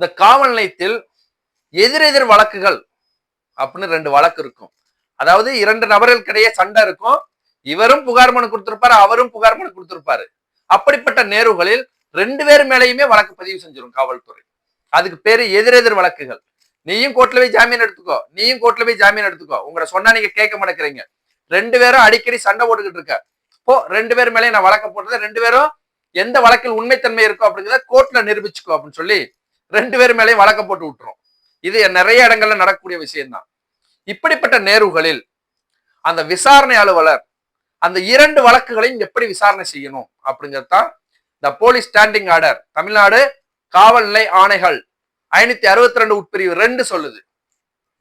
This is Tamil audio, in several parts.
இந்த காவல் நிலையத்தில் எதிரெதிர் வழக்குகள் அப்படின்னு ரெண்டு வழக்கு இருக்கும். அதாவது இரண்டு நபர்களுக்கிடையே சண்டை இருக்கும். இவரும் புகார் மனு கொடுத்திருப்பாரு அவரும் புகார் மனு கொடுத்திருப்பாரு. அப்படிப்பட்ட நேர்வுகளில் ரெண்டு பேர் மேலேயுமே வழக்கு பதிவு செஞ்சிடும் காவல்துறை. அதுக்கு பேரு எதிரெதிர் வழக்குகள். நீயும் கோர்ட்ல போய் ஜாமீன் எடுத்துக்கோ நீயும் கோர்ட்ல போய் ஜாமீன் எடுத்துக்கோ. உங்களை சொன்னா நீங்க கேட்க மாட்டேங்கிறீங்க. ரெண்டு பேரும் அடிக்கடி சண்டை போட்டுக்கிட்டு இருக்க. இப்போ ரெண்டு பேர் மேலேயும் நான் வழக்க போட்டது ரெண்டு பேரும் எந்த வழக்கில் உண்மைத்தன்மை இருக்கோ அப்படிங்கிறத கோர்ட்ல நிரூபிச்சுக்கோ அப்படின்னு சொல்லி ரெண்டு பேர் மேலேயும் வழக்க போட்டு விட்டுரும். இது நிறைய இடங்கள்ல நடக்கக்கூடிய விஷயம்தான். இப்படிப்பட்ட நேர்வுகளில் அந்த விசாரணை அலுவலர் அந்த இரண்டு வழக்குகளையும் எப்படி விசாரணை செய்யணும் அப்படிங்கிறது தான் இந்த போலீஸ் ஸ்டாண்டிங் ஆர்டர் தமிழ்நாடு காவல்நிலை ஆணைகள் ஐநூத்தி அறுபத்தி ரெண்டு உட்பிரிவு ரெண்டு சொல்லுது.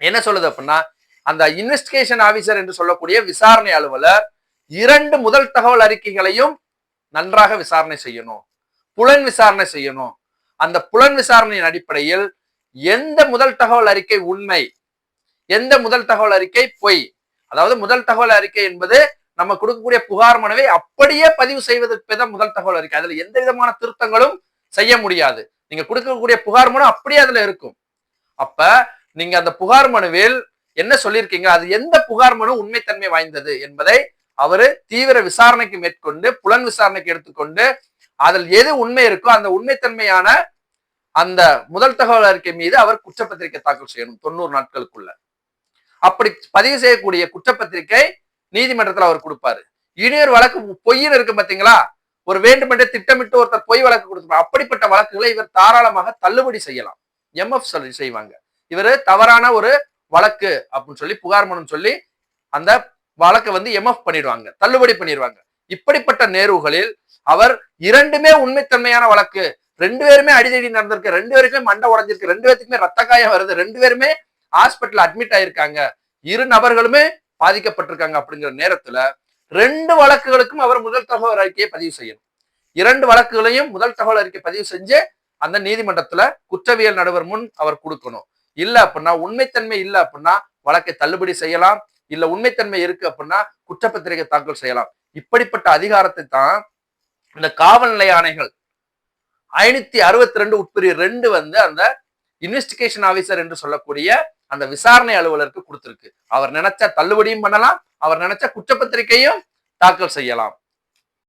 என்ன சொல்லுது அப்படின்னா அந்த இன்வெஸ்டிகேஷன் ஆபீசர் என்று சொல்லக்கூடிய விசாரணை அலுவலர் இரண்டு முதல் தகவல் அறிக்கைகளையும் நன்றாக விசாரணை செய்யணும். புலன் விசாரணை செய்யணும். அந்த புலன் விசாரணையின் அடிப்படையில் எந்த முதல் தகவல் அறிக்கை உண்மை? எந்த முதல் தகவல் அறிக்கை பொய்? அதாவது முதல் தகவல் அறிக்கை என்பது நம்ம கொடுக்கக்கூடிய புகார் மனுவை அப்படியே பதிவு செய்வதற்கு தான் முதல் தகவல் அறிக்கை. அதுல எந்த விதமான திருத்தங்களும் செய்ய முடியாது. நீங்க கொடுக்கக்கூடிய புகார் மனு அப்படியே அதுல இருக்கும். அப்ப நீங்க அந்த புகார் மனுவில் என்ன சொல்லியிருக்கீங்க? அது எந்த புகார் மனு உண்மைத்தன்மை வாய்ந்தது என்பதை அவரு தீவிர விசாரணைக்கு மேற்கொண்டு புலன் விசாரணைக்கு எடுத்துக்கொண்டு அதில் எது உண்மை இருக்கோ அந்த உண்மைத்தன்மையான அந்த முதல் தகவல் அறிக்கை மீது அவர் குற்றப்பத்திரிகை தாக்கல் செய்யணும் தொண்ணூறு நாட்களுக்குள்ள. அப்படி பதிவு செய்யக்கூடிய குற்றப்பத்திரிகை நீதிமன்றத்தில் அவர் கொடுப்பாரு. இனியொரு வழக்கு பொய்னு இருக்கு பாத்தீங்களா? ஒரு வேண்டுமென்றே திட்டமிட்டு ஒருத்தர் பொய் வழக்கு கொடுத்துருப்பார் அப்படிப்பட்ட வழக்குகளை இவர் தாராளமாக தள்ளுபடி செய்யலாம். எம்எஃப் சொல்லி செய்வாங்க. இவர் தவறான ஒரு வழக்கு அப்படின்னு சொல்லி புகார் மனு சொல்லி அந்த வழக்கை வந்து எம்எஃப் பண்ணிடுவாங்க. தள்ளுபடி பண்ணிடுவாங்க. இப்படிப்பட்ட நேர்வுகளில் அவர் இரண்டுமே உண்மைத்தன்மையான வழக்கு ரெண்டு பேருமே அடிதடி நடந்திருக்கு. ரெண்டு பேருக்குமே மண்டை உடஞ்சிருக்கு. ரெண்டு பேருக்குமே ரத்த காயம் வருது. ரெண்டு பேருமே ஹாஸ்பிட்டல் அட்மிட் ஆயிருக்காங்க. இரு நபர்களுமே பாதிக்கப்பட்டிருக்காங்க அப்படிங்கிற நேரத்துல ரெண்டு வழக்குகளுக்கும் அவர் முதல் தகவல் அறிக்கையை பதிவு செய்யணும். இரண்டு வழக்குகளையும் முதல் தகவல் அறிக்கை பதிவு செஞ்சு அந்த நீதிமன்றத்துல குற்றவியல் நடுவர் முன் அவர் கொடுக்கணும். இல்ல அப்படின்னா உண்மைத்தன்மை இல்ல அப்படின்னா வழக்கை தள்ளுபடி செய்யலாம். இல்ல உண்மைத்தன்மை இருக்கு அப்படின்னா குற்றப்பத்திரிகை தாக்கல் செய்யலாம். இப்படிப்பட்ட அதிகாரத்தை தான் இந்த காவல் நிலைய ஆணைகள் ஐநூத்தி அறுபத்தி ரெண்டு உட்பிரிவு ரெண்டு வந்து அந்த இன்வெஸ்டிகேஷன் ஆபீசர் என்று சொல்லக்கூடிய அந்த விசாரணை அலுவலருக்கு கொடுத்திருக்கு. அவர் நினைச்சா தள்ளுபடியும் பண்ணலாம் அவர் நினைச்ச குற்றப்பத்திரிகையும் தாக்கல் செய்யலாம்.